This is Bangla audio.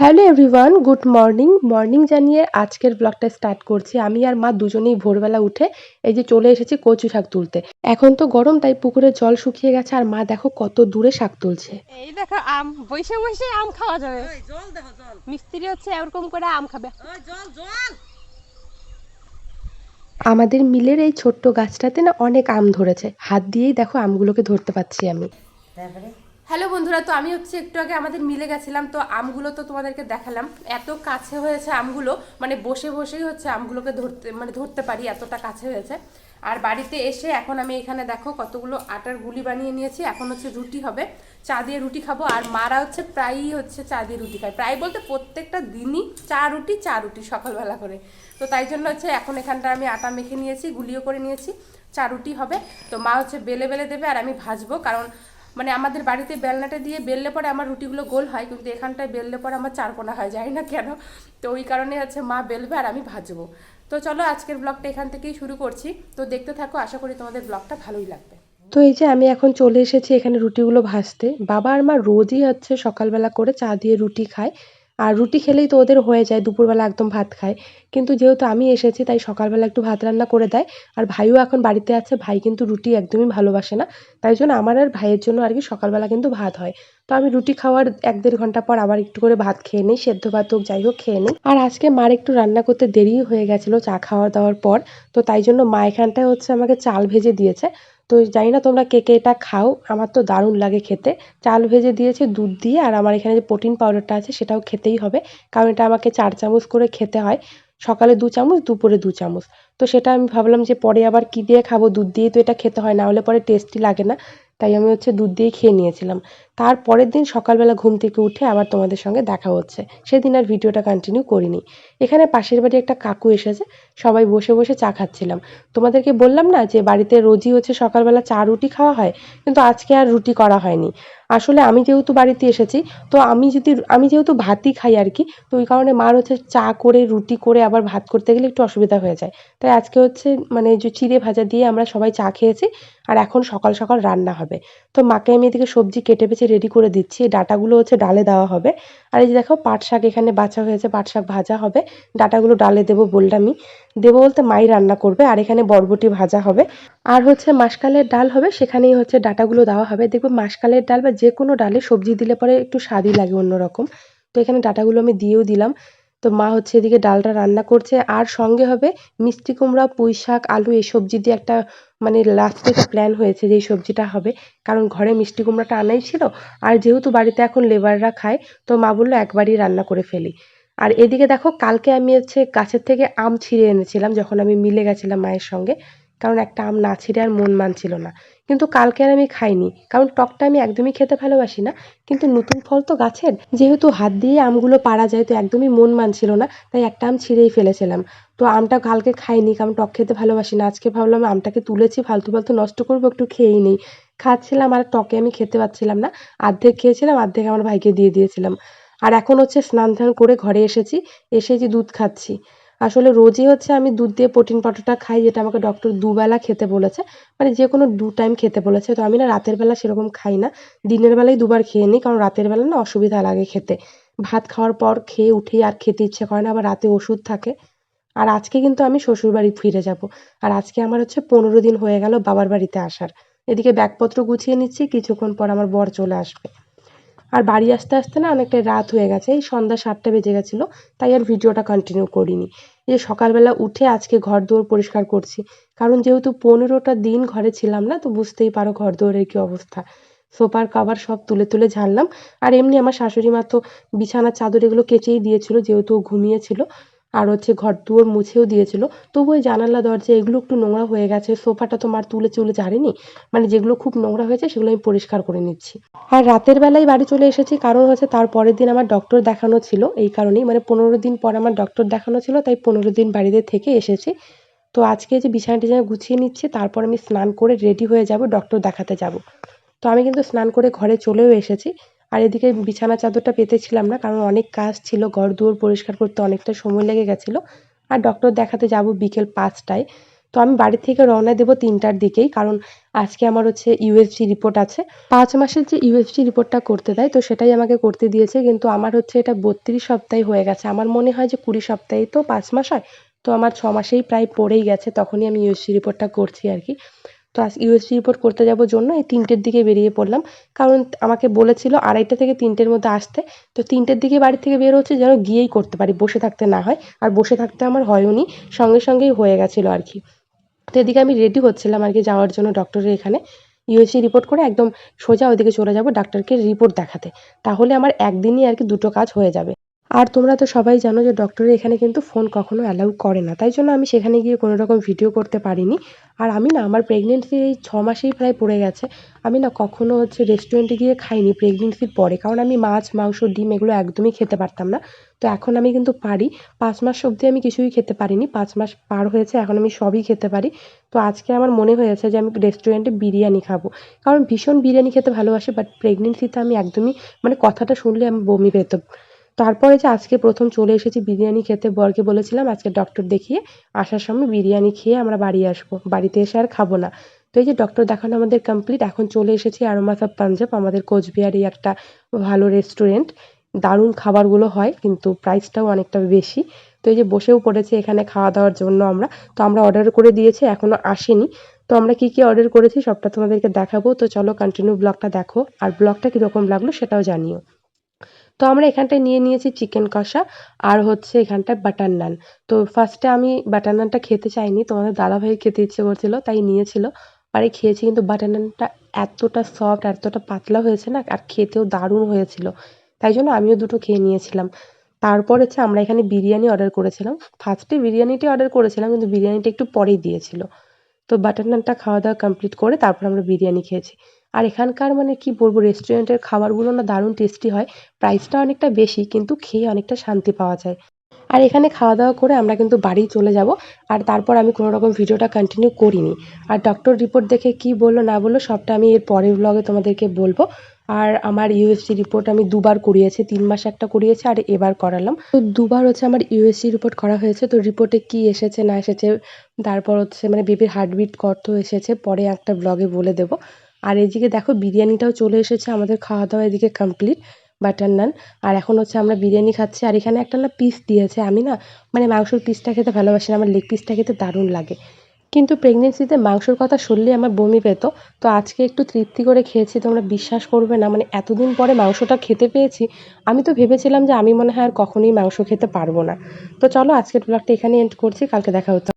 Hello everyone good morning. Morning জানিয়ে আজকের ব্লগটা স্টার্ট করছি। আমি আর মা দুজনেই ভোরবেলা উঠে এই যে চলে এসেছি কচু শাক তুলতে। এখন তো গরম তাই পুকুরে জল শুকিয়ে গেছে আর মা দেখো কত দূরে শাক তুলছে। এই দেখো আম বসে বসে আম খাওয়া যাবে। ওই জল দেখো জল। মিস্ত্রি হচ্ছে এরকম করে আম খাবে। ওই জল জল। আমাদের মিলের এই ছোট্ট গাছটাতে না অনেক আম ধরেছে। হাত দিয়েই দেখো আমগুলোকে ধরতে পারছি আমি। তারপরে? হ্যালো বন্ধুরা, তো আমি হচ্ছে একটু আগে আমাদের মিলে গেছিলাম, তো আমগুলো তো তোমাদেরকে দেখালাম। এত কাছে হয়েছে আমগুলো মানে বসে বসেই হচ্ছে আমগুলোকে ধরতে মানে ধরতে পারি, এতটা কাছে হয়েছে। আর বাড়িতে এসে এখন আমি এখানে দেখো কতগুলো আটার গুলি বানিয়ে নিয়েছি, এখন হচ্ছে রুটি হবে, চা দিয়ে রুটি খাব। আর মারা হচ্ছে প্রায়ই হচ্ছে চা দিয়ে রুটি খায়। প্রায় বলতে প্রত্যেকটা দিনই চা রুটি চা রুটি সকালবেলা করে। তো তাই জন্য হচ্ছে এখন এখানটা আমি আটা মেখে নিয়েছি, গুলিও করে নিয়েছি, চা রুটি হবে। তো মা হচ্ছে বেলে বেলে দেবে আর আমি ভাজবো, কারণ মানে আমাদের বাড়িতে বেলনাটা দিয়ে বেললে পরে আমার রুটিগুলো গোল হয়, কিন্তু এখানটায় বেললে পরে আমার চারকোনা হয় যায় না কেন? তো ওই কারণে হচ্ছে মা বেলবে আর আমি ভাজবো। তো চলো আজকের ব্লগটা এখান থেকেই শুরু করছি। তো দেখতে থাকো, আশা করি তোমাদের ব্লগটা ভালোই লাগবে। তো এই যে আমি এখন চলে এসেছি এখানে রুটিগুলো ভাজতে। বাবা আর মা রোজই হচ্ছে সকালবেলা করে চা দিয়ে রুটি খায়। আর রুটি খেলেই তো ওদের হয়ে যায়, দুপুরবেলা একদম ভাত খায়। কিন্তু যেহেতু আমি এসেছি, তাই সকালবেলা একটু ভাত রান্না করে দেয়। আর ভাইও এখন বাড়িতে আছে, ভাই কিন্তু রুটি একদমই ভালোবাসে না। তাই জন্য আমার আর ভাইয়ের জন্য আর কি সকালবেলা কিন্তু ভাত হয়। তো আমি রুটি খাওয়ার এক দেড় ঘণ্টা পর আবার একটু করে ভাত খেয়ে নিই, সেদ্ধ ভাত হোক, যাই হোক খেয়ে নিই। আর আজকে মার একটু রান্না করতে দেরি হয়ে গেছিল চা খাওয়া দাওয়ার পর। তো তাই জন্য মা এখানটায় হচ্ছে আমাকে চাল ভেজে দিয়েছে। তো জানি না তোমরা কে কে এটা খাও, আমার তো দারুণ লাগে খেতে। চাল ভেজে দিয়েছে, দুধ দিয়ে, আর আমার এখানে যে প্রোটিন পাউডারটা আছে সেটাও খেতেই হবে, কারণ এটা আমাকে চার চামচ করে খেতে হয়। সকালে দু চামচ, দুপুরে দু চামচ। তো সেটা আমি ভাবলাম যে পরে আবার কী দিয়ে খাব? দুধ দিয়েই তো এটা খেতে হয়, না হলে পরে টেস্টি লাগে না। তাই আমি হচ্ছে দুধ দিয়েই খেয়ে নিয়েছিলাম। তার পরের দিন সকালবেলা ঘুম থেকে উঠে আবার তোমাদের সঙ্গে দেখা হচ্ছে। সেদিন আর ভিডিওটা কন্টিনিউ করিনি। এখানে পাশের বাড়ি একটা কাকু এসেছে, সবাই বসে বসে চা খাচ্ছিলাম। তোমাদেরকে বললাম না যে বাড়িতে রোজই হচ্ছে সকালবেলা চা রুটি খাওয়া হয়, কিন্তু আজকে আর রুটি করা হয়নি। আসলে আমি যেহেতু বাড়িতে এসেছি, তো আমি যদি আমি যেহেতু ভাতই খাই আর কি, তো ওই কারণে মার হচ্ছে চা করে, রুটি করে আবার ভাত করতে গেলে একটু অসুবিধা হয়ে যায়। তাই আজকে হচ্ছে মানে যে চিড়ে ভাজা দিয়ে আমরা সবাই চা খেয়েছি, আর এখন সকাল সকাল রান্না হবে। তো মাকে আমি এদিকে সবজি কেটে বেছে রেডি করে দিচ্ছি। এই ডাটাগুলো হচ্ছে ডালে দেওয়া হবে। আর এই যে দেখো, পাট শাক এখানে বাছা হয়েছে, পাট শাক ভাজা হবে। ডাটাগুলো ডালে দেবো বললামই। দেবো বলতে মাই রান্না করবে, আর এখানে বরবটি ভাজা হবে। আর হচ্ছে মাসকালের ডাল হবে, সেখানেই হচ্ছে ডাটাগুলো দেওয়া হবে। দেখবে মাসকালের ডাল বা যে কোনো ডালে সবজি দিলে পরে একটু স্বাদই লাগে অন্যরকম। তো এখানে ডাটাগুলো আমি দিয়েও দিলাম। তো মা হচ্ছে এদিকে ডালটা রান্না করছে। আর সঙ্গে হবে মিষ্টি কুমড়া, পুঁই শাক, আলু, এই সবজি দিয়ে একটা মানে লাস্টে একটা প্ল্যান হয়েছে যে এই সবজিটা হবে। কারণ ঘরে মিষ্টি কুমড়াটা আনাই ছিল। আর যেহেতু বাড়িতে এখন লেবাররা খায়, তো মা বলল একবারই রান্না করে ফেলি। আর এদিকে দেখো, কালকে আমি হচ্ছে গাছের থেকে আম ছিঁড়ে এনেছিলাম, যখন আমি মিলে গেছিলাম মায়ের সঙ্গে। কারণ একটা আম না ছিঁড়ে আর মন মানছিল না। কিন্তু কালকে আর আমি খাইনি, কারণ টকটা আমি একদমই খেতে ভালোবাসি না। কিন্তু নতুন ফল তো গাছের, যেহেতু হাত দিয়ে আমগুলো পাড়া যায় তো একদমই মন মানছিল না, তাই একটা আম ছিঁড়েই ফেলেছিলাম। তো আমটা কালকে খাইনি, কারণ টক খেতে ভালোবাসি না। আজকে ভাবলাম আমটাকে তুলেছি, ফালতু ফালতু নষ্ট করব, একটু খেয়েই নেই। খাচ্ছিলাম আর টকে আমি খেতে পাচ্ছিলাম না। অর্ধেক খেয়েছিলাম অর্ধেক আমার ভাইকে দিয়ে দিয়েছিলাম। আর এখন হচ্ছে স্নান ধান করে ঘরে এসেছি, এসে যে দুধ খাচ্ছি। আসলে রোজই হচ্ছে আমি দুধ দিয়ে প্রোটিন পাউডারটা খাই, যেটা আমাকে ডক্টর দুবেলা খেতে বলেছে। মানে যে কোনো দু টাইম খেতে বলেছে। তো আমি না রাতের বেলা সেরকম খাই না। দিনের বেলায় দুবার খেয়ে নিই, কারণ রাতের বেলা না অসুবিধা লাগে খেতে। ভাত খাওয়ার পর খেয়ে উঠেই আর খেতে ইচ্ছে করে না, আবার রাতে ওষুধ থাকে। আর আজকে কিন্তু আমি শ্বশুরবাড়ি ফিরে যাব। আর আজকে আমার হচ্ছে পনেরো দিন হয়ে গেল বাবার বাড়িতে আসার। এদিকে ব্যাগপত্র গুছিয়ে নিচ্ছি, কিছুক্ষণ পর আমার বর চলে আসবে। আর বাড়ি আসতে আসতে না অনেকটা রাত হয়ে গেছে, এই সন্ধ্যা সাতটা বেজে গেছিল, তাই আর ভিডিওটা কন্টিনিউ করিনি। যে সকালবেলা উঠে আজকে ঘর দুয়ার পরিষ্কার করছি, কারণ যেহেতু পনেরোটা দিন ঘরে ছিলাম না, তো বুঝতেই পারো ঘর দুয়ারের কী অবস্থা। সোফার কাবার সব তুলে তুলে ঝাড়লাম, আর এমনি আমার শাশুড়ি মা তো বিছানার চাদর এগুলো কেচেই দিয়েছিল, যেহেতু ঘুমিয়েছিল আর হচ্ছে ঘর দুয়ার মুছেও দিয়েছিল। তবু ওই জানালা, দরজা, এগুলো একটু নোংরা হয়ে গেছে। সোফাটা তো মার তুলে চুলে ঝাড়েনি মানে যেগুলো খুব নোংরা হয়েছে, সেগুলো আমি পরিষ্কার করে নিচ্ছি। আর রাতের বেলায় বাড়ি চলে এসেছি কারণ হচ্ছে তার পরের দিন আমার ডক্টর দেখানো ছিল। এই কারণেই মানে পনেরো দিন পর আমার ডক্টর দেখানো ছিল, তাই পনেরো দিন বাড়িতে থেকে এসেছি। তো আজকে যে বিছানা টিছানা গুছিয়ে নিচ্ছি, তারপর আমি স্নান করে রেডি হয়ে যাব ডক্টর দেখাতে যাব। তো আমি কিন্তু স্নান করে ঘরে চলেও এসেছি। আর এদিকে বিছানা চাদরটা পেতেছিলাম না, কারণ অনেক কাজ ছিল, ঘর দুয়ার পরিষ্কার করতে অনেকটা সময় লেগে গেছিল। আর ডক্টর দেখাতে যাব বিকেল পাঁচটায়। তো আমি বাড়ি থেকে রওনা দেবো তিনটার দিকেই, কারণ আজকে আমার হচ্ছে ইউএসজি রিপোর্ট আছে। পাঁচ মাসের যে ইউএসজি রিপোর্টটা করতে দেয়, তো সেটাই আমাকে করতে দিয়েছে, কিন্তু আমার হচ্ছে এটা বত্রিশ সপ্তাহে হয়ে গেছে। আমার মনে হয় যে কুড়ি সপ্তাহেই তো পাঁচ মাস হয়, তো আমার ছ মাসেই প্রায় পড়েই গেছে, তখনই আমি ইউএসজি রিপোর্টটা করছি আর কি। তো আজ ইউএসজি রিপোর্ট করতে যাব জন্য, এই তিনটের দিকে বেরিয়ে পড়লাম। কারণ আমাকে বলেছিল আড়াইটা থেকে তিনটের মধ্যে আসতে। তো তিনটের দিকে বাড়ি থেকে বের হচ্ছে যেন গিয়েই করতে পারি, বসে থাকতে না হয়। আর বসে থাকতে আমার হয়ওনি, সঙ্গে সঙ্গেই হয়ে গেছিল আর কি। তো এদিকে আমি রেডি হচ্ছিলাম আর কি যাওয়ার জন্য ডক্টরের এখানে। ইউএসজি রিপোর্ট করে একদম সোজা ওইদিকে চলে যাব ডাক্তারকে রিপোর্ট দেখাতে। তাহলে আমার একদিনই আর কি দুটো কাজ হয়ে যাবে। আর তোমরা তো সবাই জানো যে ডক্টরের এখানে কিন্তু ফোন কখনো অ্যালাউ করে না। তাই জন্য আমি সেখানে গিয়ে কোনো রকম ভিডিও করতে পারিনি। আর আমি না, আমার প্রেগনেন্সির এই ছ মাসেই প্রায় পড়ে গেছে। আমি না কখনো হচ্ছে রেস্টুরেন্টে গিয়ে খাইনি প্রেগনেন্সির পরে। কারণ আমি মাছ, মাংস, ডিম এগুলো একদমই খেতে পারতাম না। তো এখন আমি কিন্তু পারি। পাঁচ মাস অবধি আমি কিছুই খেতে পারিনি। পাঁচ মাস পার হয়েছে, এখন আমি সবই খেতে পারি। তো আজকে আমার মনে হয়েছে যে আমি রেস্টুরেন্টে বিরিয়ানি খাব। কারণ ভীষণ বিরিয়ানি খেতে ভালোবাসি বাট প্রেগনেন্সিতে আমি একদমই মানে কথাটা শুনলে আমি বমি পেত। তারপরে যে আজকে প্রথম চলে এসেছি বিরিয়ানি খেতে, বরকে বলেছিলাম আজকে ডক্টর দেখিয়ে আসার সময় বিরিয়ানি খেয়ে আমরা বাড়ি আসব। বাড়িতে এসে আর খাব না। তো এই যে ডক্টর দেখানো আমাদের কমপ্লিট এখন চলে এসেছি আরোমাস অফ পাঞ্জাব আমাদের কোচবিহারে একটা ভালো রেস্টুরেন্ট দারুণ খাবারগুলো হয়, কিন্তু প্রাইসটাও অনেকটা বেশি। তো এই যে বসেও পড়েছে এখানে খাওয়া দাওয়ার জন্য আমরা। তো আমরা অর্ডার করে দিয়েছি এখনও আসেনি। তো আমরা কি কি অর্ডার করেছি সবটা তোমাদেরকে দেখাবো। তো চলো কন্টিনিউ ব্লগটা দেখো। আর ব্লগটা কীরকম লাগল সেটাও জানিও। তো আমরা এখানটায় নিয়ে নিয়েছি চিকেন কষা আর হচ্ছে এখানটায় বাটার নান তো ফার্স্টে আমি বাটার নানটা খেতে চাইনি, তোমাদের দাদা দাদাভাই খেতে ইচ্ছে করছিল, তাই নিয়েছিল। পরে খেয়েছি কিন্তু বাটার নানটা এতটা সফট এতটা পাতলা হয়েছে না, আর খেতেও দারুণ হয়েছিল। তাই জন্য আমিও দুটো খেয়ে নিয়েছিলাম। তারপর হচ্ছে আমরা এখানে বিরিয়ানি অর্ডার করেছিলাম। ফার্স্টে বিরিয়ানিটি অর্ডার করেছিলাম, কিন্তু বিরিয়ানিটা একটু পরেই দিয়েছিল। তো বাটার নানটা খাওয়া দাওয়া কমপ্লিট করে তারপর আমরা বিরিয়ানি খেয়েছি। আর এখানকার মানে কি বলব রেস্টুরেন্টের খাবারগুলো না দারুণ টেস্টি হয়। প্রাইসটা অনেকটা বেশি, কিন্তু খেয়ে অনেকটা শান্তি পাওয়া যায়। আর এখানে খাওয়া দাওয়া করে আমরা কিন্তু বাড়ি চলে যাব, আর তারপর আমি কোনো রকম ভিডিওটা কন্টিনিউ করিনি। আর ডক্টর রিপোর্ট দেখে কি বলল, না বলল, সবটা আমি এর পরের ব্লগে তোমাদেরকে বলব। আর আমার ইউএসজি রিপোর্ট আমি দুবার করিয়েছি, তিন মাস একটা করিয়েছি, আর এবার করালাম। তো দুবার হচ্ছে আমার ইউএসসি রিপোর্ট করা হয়েছে, তো রিপোর্টে কি এসেছে, না এসেছে, তারপর হচ্ছে মানে বেবির হার্টবিট কত এসেছে, পরে একটা ব্লগে বলে দেবো। আর এদিকে দেখো বিরিয়ানিটাও চলে এসেছে, আমাদের খাওয়া দাওয়া এদিকে কমপ্লিট বাটার নান আর এখন হচ্ছে আমরা বিরিয়ানি খাচ্ছি, আর এখানে একটা না পিস দিয়েছে আমি না মানে মাংসর পিসটা খেতে ভালোবাসি না, আমার লেগ পিসটা খেতে দারুণ লাগে। কিন্তু প্রেগনেন্সিতে মাংসর কথা শুনলে আমার বমি পেত, তো আজকে একটু তৃপ্তি করে খেয়েছি, তোমরা বিশ্বাস করবে না মানে এতদিন পরে মাংসটা খেতে পেয়েছি, আমি তো ভেবেছিলাম যে আমি মনে হয় আর কখনোই মাংস খেতে পারব না। তো চলো আজকের ব্লগটা এখানে এন্ড করছি, কালকে দেখা হতো